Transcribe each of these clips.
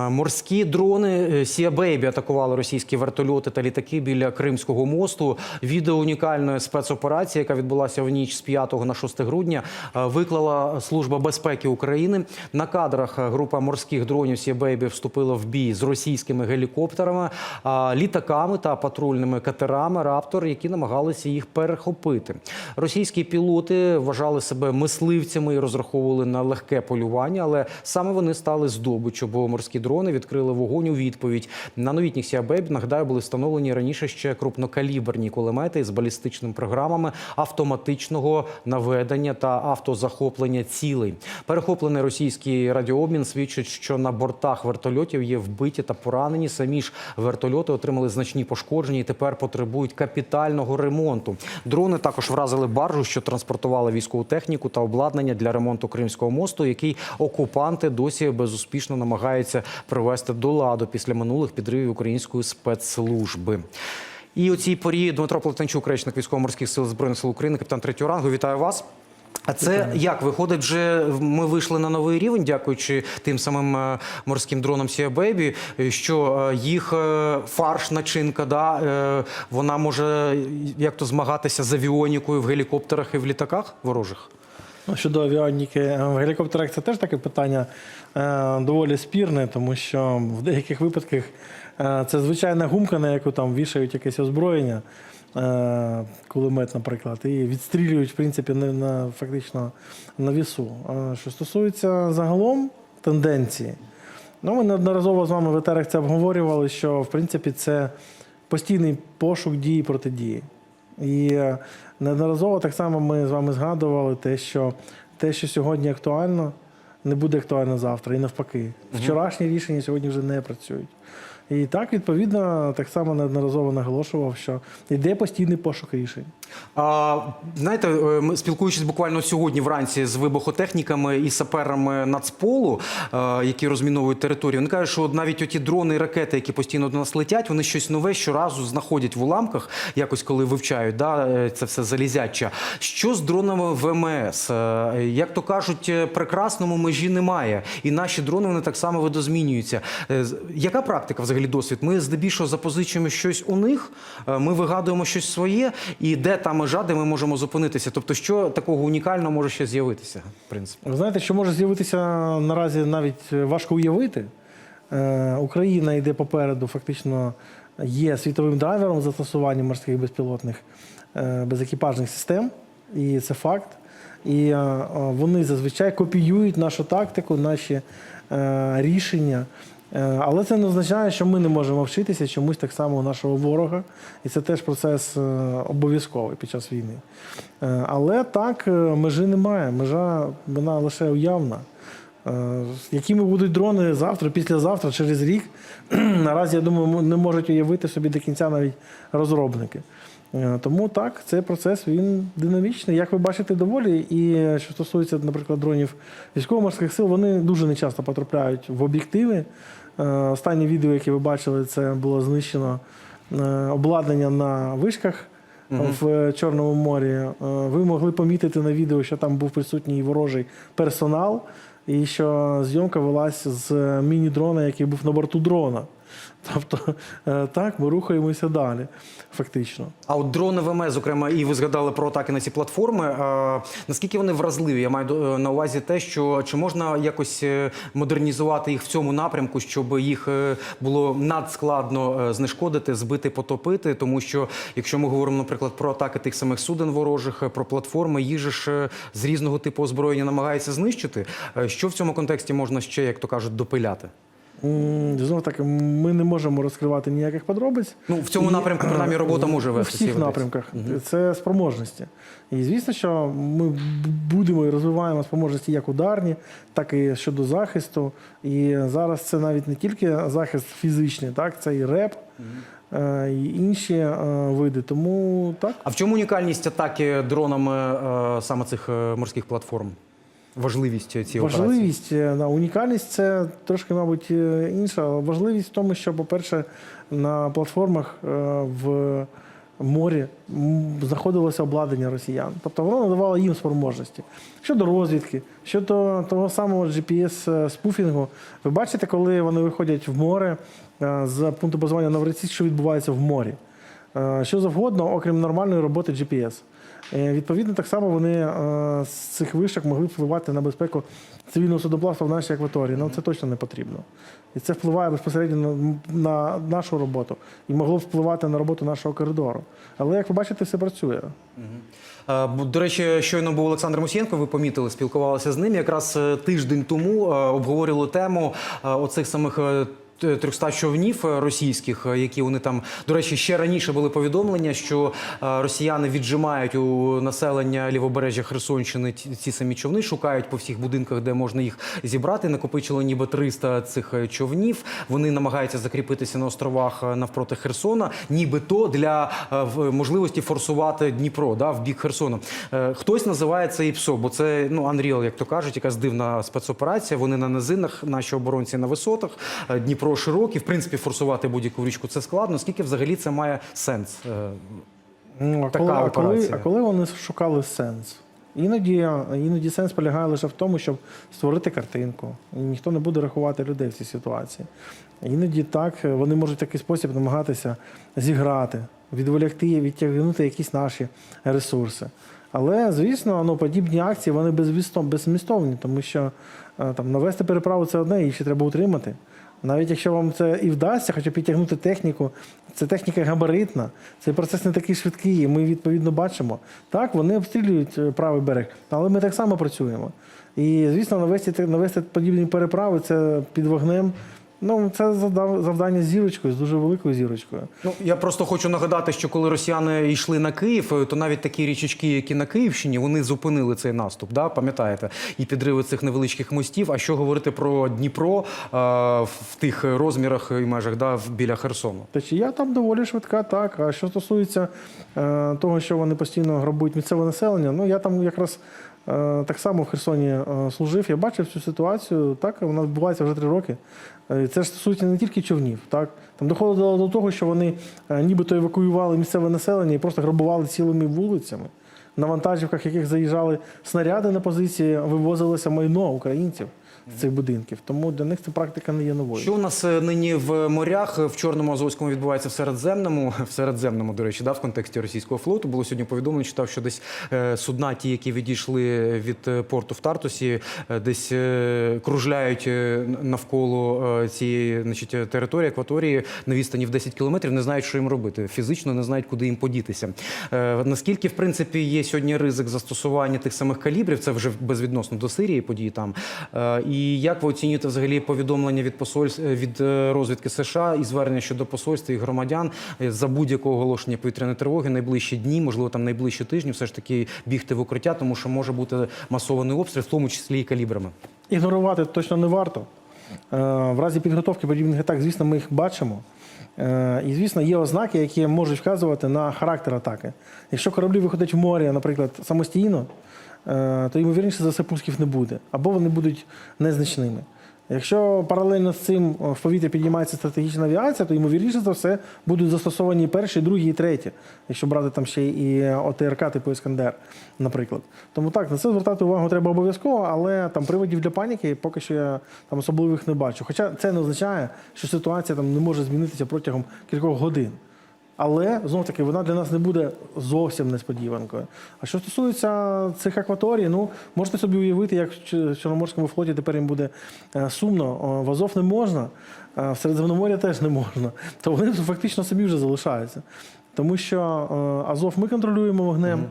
Морські дрони Сія Бейбі атакували російські вертольоти та літаки біля Кримського мосту. Відео унікальної спецоперації, яка відбулася в ніч з 5 на 6 грудня, е, виклала Служба безпеки України. На кадрах е, група морських дронів Сія Бейбі вступила в бій з російськими гелікоптерами, літаками та патрульними катерами Раптор, які намагалися їх перехопити. Російські пілоти вважали себе мисливцями і розраховували на легке полювання, але саме вони стали здобиччю, бо морські дрони відкрили вогонь у відповідь. На новітніх Сіабеб, нагадаю, були встановлені раніше ще крупнокаліберні кулемети з балістичними програмами автоматичного наведення та автозахоплення цілей. Перехоплений російський радіообмін свідчить, що на бортах вертольотів є вбиті та поранені. Самі ж вертольоти отримали значні пошкодження і тепер потребують капітального ремонту. Дрони також вразили баржу, що транспортувала військову техніку та обладнання для ремонту Кримського мосту, який окупанти досі безуспішно намагаються привести до ладу після минулих підривів української спецслужби. І у цій порі Дмитро Плетенчук, речник військово-морських сил збройних сил України, капітан третього рангу. Вітаю вас. А це як виходить, вже ми вийшли на новий рівень, дякуючи тим самим е, морським дронам Сія Бейбі, що е, їх е, фарш, начинка, да, вона може як то змагатися з авіонікою в гелікоптерах і в літаках ворожих. Ну, Щодо авіоніки в гелікоптерах це теж таке питання е, доволі спірне, тому що в деяких випадках е, це звичайна гумка, на яку там вішають якесь озброєння, е, кулемет, наприклад, і відстрілюють, в принципі, на, фактично на вісу. Що стосується загалом тенденції, ну, ми неодноразово з вами в етерах це обговорювали, що в принципі це постійний пошук дії протидії. І е, неодноразово так само ми з вами згадували те, що те, що сьогодні актуально, не буде актуально завтра. І навпаки, вчорашні рішення сьогодні вже не працюють. І так, відповідно, так само неодноразово наголошував, що йде постійний пошук рішень. Знаєте, е, спілкуючись буквально сьогодні вранці з вибухотехніками і саперами Нацполу, е, які розміновують територію, вони кажуть, що навіть оті дрони і ракети, які постійно до нас летять, вони щось нове щоразу знаходять в уламках, якось коли вивчають да, е, це все залізяча. Що з дронами ВМС? Як то кажуть, прекрасному межі немає. І наші дрони вони так само видозмінюються. Яка практика взагалі досвід? Ми здебільшого запозичуємо щось у них, ми вигадуємо щось своє, і де та межа, де ми можемо зупинитися? Тобто, що такого унікального може ще з'явитися? В принципі, Ви знаєте, що може з'явитися наразі навіть важко уявити. Е, Україна йде попереду, фактично є світовим драйвером застосування морських безпілотних е, безекіпажних систем, і це факт. І е, е, вони зазвичай копіюють нашу тактику, наші е, рішення. Е, Але це не означає, що ми не можемо вчитися чомусь так само у нашого ворога, і це теж процес е, обов'язковий під час війни. Е, Але так, межі немає. Межа вона лише уявна. Якими будуть дрони завтра, післязавтра, через рік, наразі, я думаю, не можуть уявити собі до кінця навіть розробники. Е, Тому так, цей процес він динамічний. Як ви бачите, доволі. І е, що стосується, наприклад, дронів військово-морських сил, вони дуже нечасто потрапляють в об'єктиви. Е, Останнє відео, яке ви бачили, це було знищено обладнання на вишках в Чорному морі. Ви могли помітити на відео, що там був присутній ворожий персонал, і що зйомка велась з міні-дрона, який був на борту дрона. Тобто, е, так, ми рухаємося далі, фактично. а от дрони ВМС, зокрема, і ви згадали про атаки на ці платформи. е, Наскільки вони вразливі? Я маю до- на увазі те, що чи можна якось е, модернізувати їх в цьому напрямку, щоб їх е, було надскладно е, знешкодити, збити, потопити. Тому що, якщо ми говоримо, наприклад, про атаки тих самих суден ворожих, е, про платформи, їжі ж е, з різного типу озброєння намагається знищити. Е, Що в цьому контексті можна ще, як то кажуть, допиляти? Знову таки, ми не можемо розкривати ніяких подробиць. Ну, в цьому напрямку, принаймні, робота може У вестися, всіх напрямках. Це спроможності. І звісно, що ми будемо і розвиваємо спроможності як ударні, так і щодо захисту. І зараз це навіть не тільки захист фізичний, так, це і реп, е, і інші е, види. Тому так. А в чому унікальність атаки дронами е, саме цих е, морських платформ? Важливість цієї операції? Важливість, е, на унікальність це трошки, мабуть, е, інша. Важливість в тому, що, по-перше, на платформах е, в морі знаходилося обладнання росіян. Тобто воно надавало їм спроможності. Щодо розвідки, щодо того самого GPS-спуфінгу, ви бачите, коли вони виходять в море з пункту базування Новороссійськ, що відбувається в морі. Що завгодно, окрім нормальної роботи GPS. Е, Відповідно, так само вони е, з цих вишок могли впливати на безпеку цивільного судоплавства в нашій акваторії. Нам це точно не потрібно. І це впливає безпосередньо на, на нашу роботу і могло впливати на роботу нашого коридору. Але як ви бачите, все працює. Е, До речі, щойно був Олександр Мусієнко, ви помітили, спілкувалися з ним. Якраз тиждень тому обговорювали тему оцих самих. Е, 300 човнів е, російських, е, які вони там до речі, ще раніше були повідомлення, що е, росіяни віджимають у населення лівобережжя Херсонщини ці, самі човни, шукають по всіх будинках, де можна їх зібрати. Накопичили ніби 300 цих човнів. Вони намагаються закріпитися на островах навпроти Херсона, нібито для можливості форсувати Дніпро да, в бік Херсону. Е, Хтось називає це ІПСО, бо це ну Unreal, як то кажуть, якась дивна спецоперація. Вони на низинах, наші оборонці на висотах. Е, Дніпро широкий. В принципі, форсувати будь-яку річку це складно. Скільки взагалі це має сенс? Е, Ну, а, Така коли, а, коли, а коли вони шукали сенс? Іноді, іноді сенс полягає лише в тому, щоб створити картинку. Ніхто не буде рахувати людей в цій ситуації. Іноді так вони можуть в такий спосіб намагатися зіграти, відволікти, відтягнути якісь наші ресурси. Але, звісно, ну, подібні акції вони безвісто- беззмістовні, тому що е, там, навести переправу це одне, її ще треба утримати. Навіть якщо вам це і вдасться, хоча підтягнути техніку, це техніка габаритна, цей процес не такий швидкий, і ми відповідно бачимо. Так, вони обстрілюють е, правий берег, але ми так само працюємо. І, звісно, навести, навести подібні переправи це під вогнем. Ну, це завдання з зірочкою, з дуже великою зірочкою. Ну я просто хочу нагадати, що коли росіяни йшли на Київ, е, то навіть такі річечки, які на Київщині, вони зупинили цей наступ. Да? Пам'ятаєте, і підриви цих невеличких мостів. А що говорити про Дніпро е, в тих розмірах і межах да, біля Херсону? Течія там доволі швидка, так. А що стосується е, того, що вони постійно грабують місцеве населення, ну я там якраз так само в Херсоні е, служив, я бачив цю ситуацію, так, вона відбувається вже три роки. Е, Це ж стосується не тільки човнів, так. Там доходило до того, що вони е, нібито евакуювали місцеве населення і просто грабували цілими вулицями. На вантажівках, яких заїжджали снаряди на позиції, вивозилося майно українців з цих будинків. Тому для них ця практика не є новою. Що у нас е, нині в морях в Чорному Азовському відбувається в Середземному, в Середземному, до речі, да, в контексті російського флоту. Було сьогодні повідомлено, читав, що десь е, судна, ті, які відійшли від е, порту в Тартусі, е, десь е, кружляють е, навколо е, цієї значить, е, території, акваторії на відстані в 10 кілометрів, не знають, що їм робити. Фізично не знають, куди їм подітися. Е, наскільки, в принципі, є сьогодні ризик застосування тих самих калібрів, це вже безвідносно до Сирії події там. Е, І як ви оцінюєте взагалі повідомлення від посольств від е, розвідки США і звернення щодо посольства і громадян е, за будь-якого оголошення повітряної тривоги найближчі дні, можливо, там найближчі тижні, все ж таки бігти в укриття, тому що може бути масований обстріл, в тому числі і калібрами. Ігнорувати точно не варто. Е, В разі підготовки подібних атак, звісно, ми їх бачимо. Е, І, звісно, є ознаки, які можуть вказувати на характер атаки. Якщо кораблі виходять в море, наприклад, самостійно, е, то ймовірніше за все пусків не буде, або вони будуть незначними. Якщо паралельно з цим в повітря піднімається стратегічна авіація, то ймовірніше за все будуть застосовані і перші, і другі, і треті, якщо брати там ще і ОТРК типу Іскандер, наприклад. Тому так, на це звертати увагу треба обов'язково, але там приводів для паніки поки що я там особливих не бачу. Хоча це не означає, що ситуація там не може змінитися протягом кількох годин. Але знов таки вона для нас не буде зовсім несподіванкою. А що стосується цих акваторій, ну можете собі уявити, як в Чорноморському флоті тепер їм буде е, сумно. В Азов не можна, а в Середземномор'я теж не можна. То вони фактично собі вже залишаються. Тому що е, Азов ми контролюємо вогнем. Е,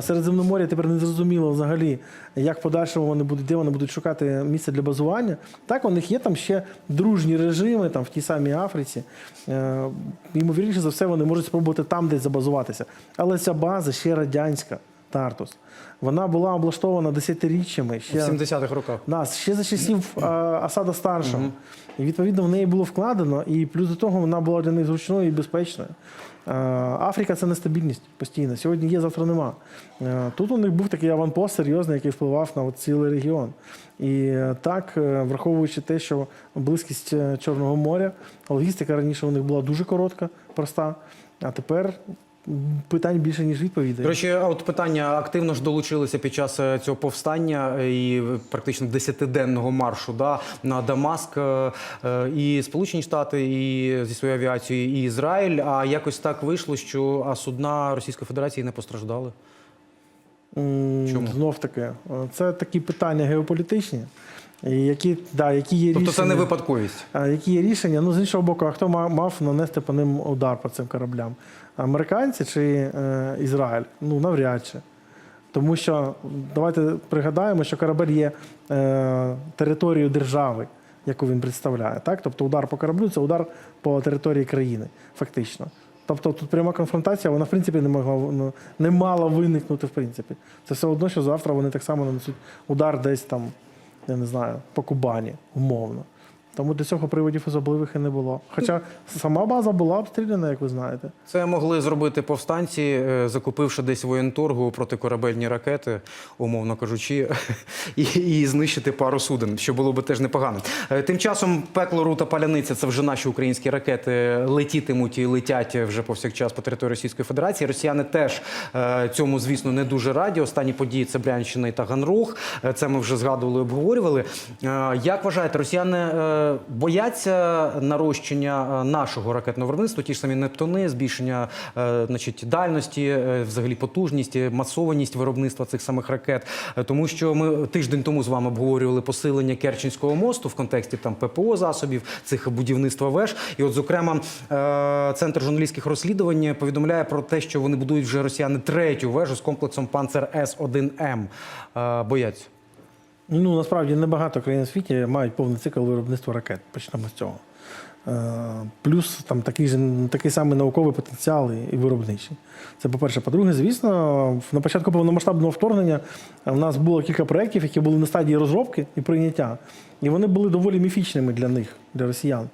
Середземномор'я тепер не зрозуміло взагалі, як в подальшому вони будуть, де вони будуть шукати місце для базування. Так, у них є там ще дружні режими, там в тій самій Африці. Е, Ймовірніше за все, вони можуть спробувати там десь забазуватися. Але ця база ще радянська, Тартус. Вона була облаштована десятиріччями. В Ще 70-х роках. нас ще за часів е, Асада старшого. І відповідно в неї було вкладено, і плюс до того вона була для них зручною і безпечною. Е, Африка це нестабільність постійно. Сьогодні є, завтра нема. Е, Тут у них був такий аванпост серйозний, який впливав на от цілий регіон. І е, так, враховуючи те, що близькість Чорного моря, логістика раніше у них була дуже коротка, проста. А тепер питань більше, ніж відповідей. До речі, а от питання активно ж долучилися під час е, цього повстання е, і практично десятиденного маршу да, на Дамаск е, і Сполучені Штати, і зі своєю авіацією, і Ізраїль. А якось так вийшло, що а судна Російської Федерації не постраждали. Чому? Знов таки, це такі питання геополітичні, які, да, які є Тобто рішення. це не випадковість. Які є рішення? Ну, з іншого боку, а хто мав нанести по ним удар по цим кораблям? Американці чи е, Ізраїль? Ну, навряд чи. Тому що давайте пригадаємо, що корабель є е, територією держави, яку він представляє. Так? Тобто удар по кораблю це удар по території країни, фактично. Тобто тут пряма конфронтація, вона в принципі не могла ну, не мала виникнути, в принципі. Це все одно, що завтра вони так само нанесуть удар десь там, я не знаю, по Кубані, умовно. Тому до цього приводів особливих і не було. Хоча сама база була обстріляна, як ви знаєте. Це могли зробити повстанці, е, закупивши десь воєнторгу протикорабельні ракети, умовно кажучи, і, і знищити пару суден, що було би теж непогано. Е, Тим часом пекло рута паляниця це вже наші українські ракети летітимуть і летять вже повсякчас по території Російської Федерації. Росіяни теж е, цьому, звісно, не дуже раді. Останні події це Брянщина і Таганрог. Е, Це ми вже згадували, обговорювали. Як вважаєте, росіяни бояться нарощення е, нашого ракетного виробництва, ті ж самі Нептуни, збільшення е, значить, дальності, е, взагалі потужність, масованість виробництва цих самих ракет. Тому що ми тиждень тому з вами обговорювали посилення Керченського мосту в контексті там ППО засобів, цих будівництва веж. І от, зокрема, центр журналістських розслідувань повідомляє про те, що вони будують вже росіяни третю вежу з комплексом Панцер С 1 М. Бояться. Ну, насправді небагато країн у світі мають повний цикл виробництва ракет. Почнемо з цього. Е, Плюс там такий же такий самий науковий потенціал і виробничий. Це по-перше. По-друге, звісно, на початку повномасштабного вторгнення в нас було кілька проєктів, які були на стадії розробки і прийняття. І вони були доволі міфічними для них, для росіян.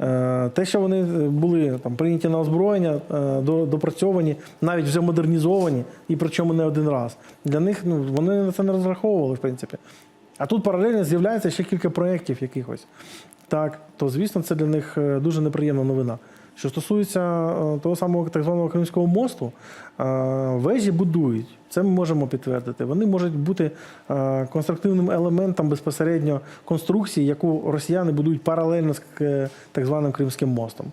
Е, Те, що вони були там прийняті на озброєння, е, допрацьовані, навіть вже модернізовані, і причому не один раз. Для них ну, вони на це не розраховували, в принципі. А тут паралельно з'являється ще кілька проєктів якихось. Так, то звісно, це для них е, дуже неприємна новина. Що стосується е, того самого так званого Кримського мосту, е, вежі будують. Це ми можемо підтвердити. Вони можуть бути е, конструктивним елементом безпосередньо конструкції, яку росіяни будують паралельно з так званим Кримським мостом.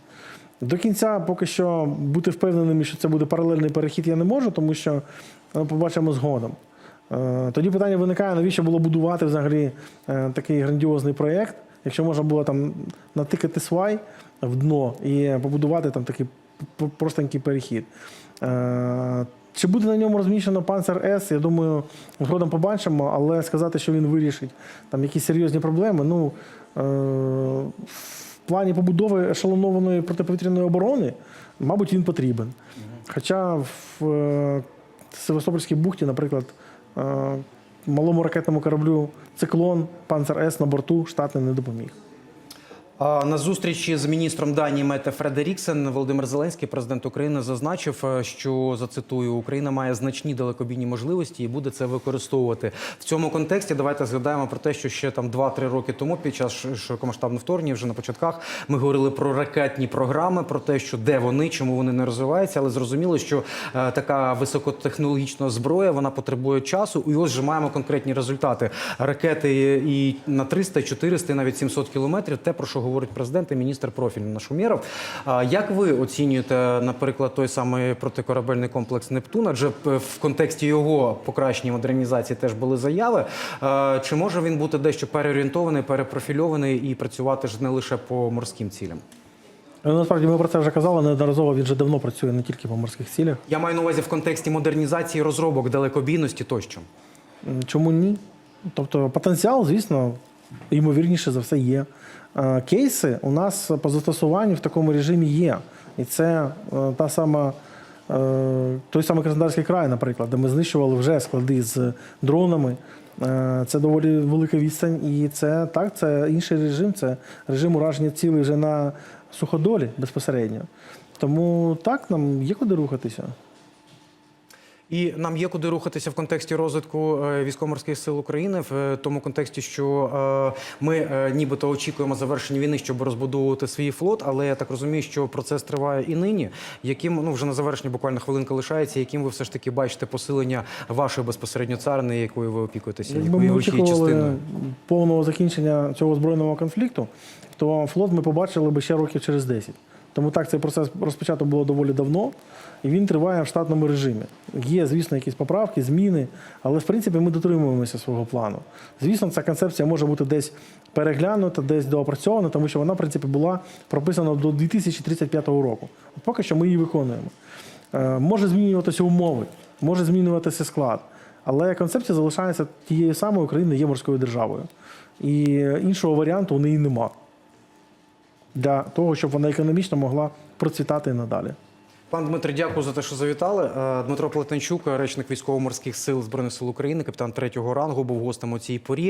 До кінця поки що бути впевненими, що це буде паралельний перехід, я не можу, тому що е, побачимо згодом. Тоді питання виникає, навіщо було будувати взагалі такий грандіозний проєкт, якщо можна було там натикати свай в дно і побудувати там такий простенький перехід. Е, Чи буде на ньому розміщено панцер С, я думаю, згодом побачимо, але сказати, що він вирішить там якісь серйозні проблеми, ну е, в плані побудови ешелонованої протиповітряної оборони, мабуть, він потрібен. Хоча в е, Севастопольській бухті, наприклад, малому ракетному кораблю Циклон Панцер С на борту штати не допоміг. На зустрічі з міністром Данії Мете Фредеріксен Володимир Зеленський, президент України, зазначив, е, що зацитую Україна має значні далекобійні можливості і буде це використовувати в цьому контексті. Давайте згадаємо про те, що ще там 2-3 роки тому, під час широкомасштабного вторгнення, вже на початках ми говорили про ракетні програми, про те, що де вони, чому вони не розвиваються, але зрозуміло, що е, така високотехнологічна зброя вона потребує часу. І ось вже маємо конкретні результати. Ракети і на 300, 400, і навіть 700 кілометрів. Те про що говорить президент і міністр профільний наш Умєров. А Як ви оцінюєте, наприклад, той самий протикорабельний комплекс Нептун? Адже в контексті його покращення модернізації теж були заяви. Чи може він бути дещо переорієнтований, перепрофільований і працювати ж не лише по морським цілям? Ну, Насправді ми про це вже казали неодноразово. Він вже давно працює не тільки по морських цілях. Я маю на увазі в контексті модернізації розробок, далекобійності тощо. Чому ні? Тобто потенціал, звісно, ймовірніше за все є. Кейси у нас по застосуванню в такому режимі є. І це е, та сама. е, Той самий Краснодарський край, наприклад, де ми знищували вже склади з дронами. Е, Це доволі велика відстань, і це так, це інший режим, це режим ураження цілей вже на суходолі безпосередньо. Тому так, нам є куди рухатися. І нам є куди рухатися в контексті розвитку е, військово-морських сил України, в е, тому контексті, що е, ми нібито очікуємо завершення війни, щоб розбудовувати свій флот. Але я так розумію, що процес триває і нині. Яким ну вже на завершення буквально хвилинка лишається, яким ви все ж таки бачите посилення вашої безпосередньо царини, якою ви опікуєтеся, якою ви частиною? повного закінчення цього збройного конфлікту, то флот ми побачили би ще років через 10. Тому так цей процес розпочато було доволі давно, і він триває в штатному режимі. Є, звісно, якісь поправки, зміни, але в принципі ми дотримуємося свого плану. Звісно, ця концепція може бути десь переглянута, десь доопрацьована, тому що вона, в принципі, була прописана до 2035 року. Поки що ми її виконуємо. Е, Може змінюватися умови, може змінюватися склад. Але концепція залишається тією самою, Україна є морською державою. І іншого варіанту у неї нема для того, щоб вона економічно могла процвітати надалі. Пан Дмитро, дякую за те, що завітали. Е, Дмитро Плетенчук, речник військово-морських сил збройних сил України, капітан третього рангу, був гостем у цій порі.